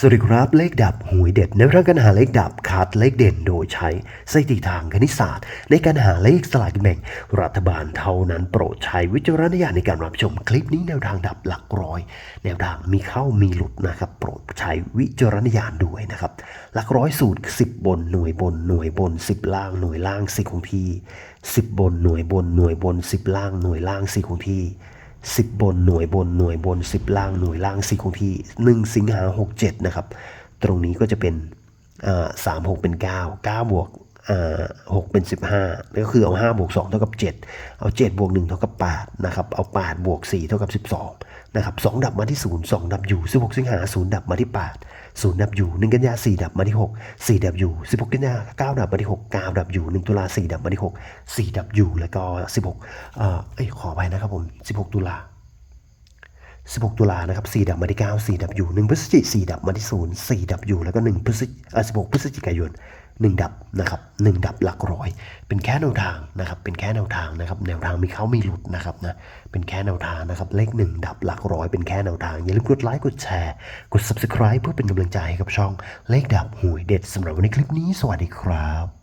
สวัสดีครับเลขดับหวยเด็ดในเรื่องการหาเลขดับคัดเลขเด่นโดยใช้สถิติทางคณิตศาสตร์ ในการหาเลขสลากกินแบ่ง รัฐบาลเท่านั้นโปรดใช้วิจารณญาณในการรับชมคลิปนี้แนวทางดับหลักร้อย แนวทางมีเข้ามีหลุดนะครับ โปรดใช้วิจารณญาณด้วยนะครับ หลักร้อยสูตร 10 บนหน่วยบนหน่วยบน 10 ล่างหน่วยล่างสิคงที่10 บนหน่วยบนหน่วยบน 10 ล่างหน่วยล่างสิคงที่ สิบบนหน่วยบนหน่วยบนสิบล่างหน่วยล่างสี่คงที่หนึ่งสิงหาหกเจ็ดนะครับ ตรงนี้ก็จะเป็นสามหกเป็นเก้าเก้าบวก หกเป็นสิบห้าก็คือเอาห้าบวกสองเท่ากับเจ็ดเอาเจ็ดบวกหนึ่งเท่ากับแปดนะครับ เอาแปดบวกสี่เท่ากับสิบสองนะครับสองดับมาที่ศูนย์สองดับอยู่สิบหกสิงหาศูนย์ดับมาที่แปดศูนย์ดับอยู่หนึ่งกันยาสี่ดับมาที่หกสี่ดับอยู่สิบหกกันยาเก้าดับมาที่หกเก้าดับอยู่หนึ่งตุลาสี่ดับมาที่หกสี่ดับอยู่ แล้วก็สิบหกเอ้ย ขอไปนะครับผมสิบหกตุลา16 ตุลานะครับ4ดับมาที่9 4 ดับอยู่ 1 พฤศจิกายน4ดับมาที่ 0 4 ดับอยู่ แล้วก็ 1 พฤศจิเอ่อ16พฤศจิกายน 1 ดับนะครับ1ดับหลักร้อย เป็นแค่แนวทางนะครับเป็นแค่แนวทางนะครับแนวทางมีเขามีหลุดนะครับนะเป็นแค่แนวทางนะครับเลข 1 ดับหลักร้อยเป็นแค่แนวทางอย่าลืมกดไลค์กดแชร์กด subscribe เพื่อเป็นกำลังใจให้กับช่องเลขดับหวยเด็ดสำหรับวันนี้คลิปนี้สวัสดีครับ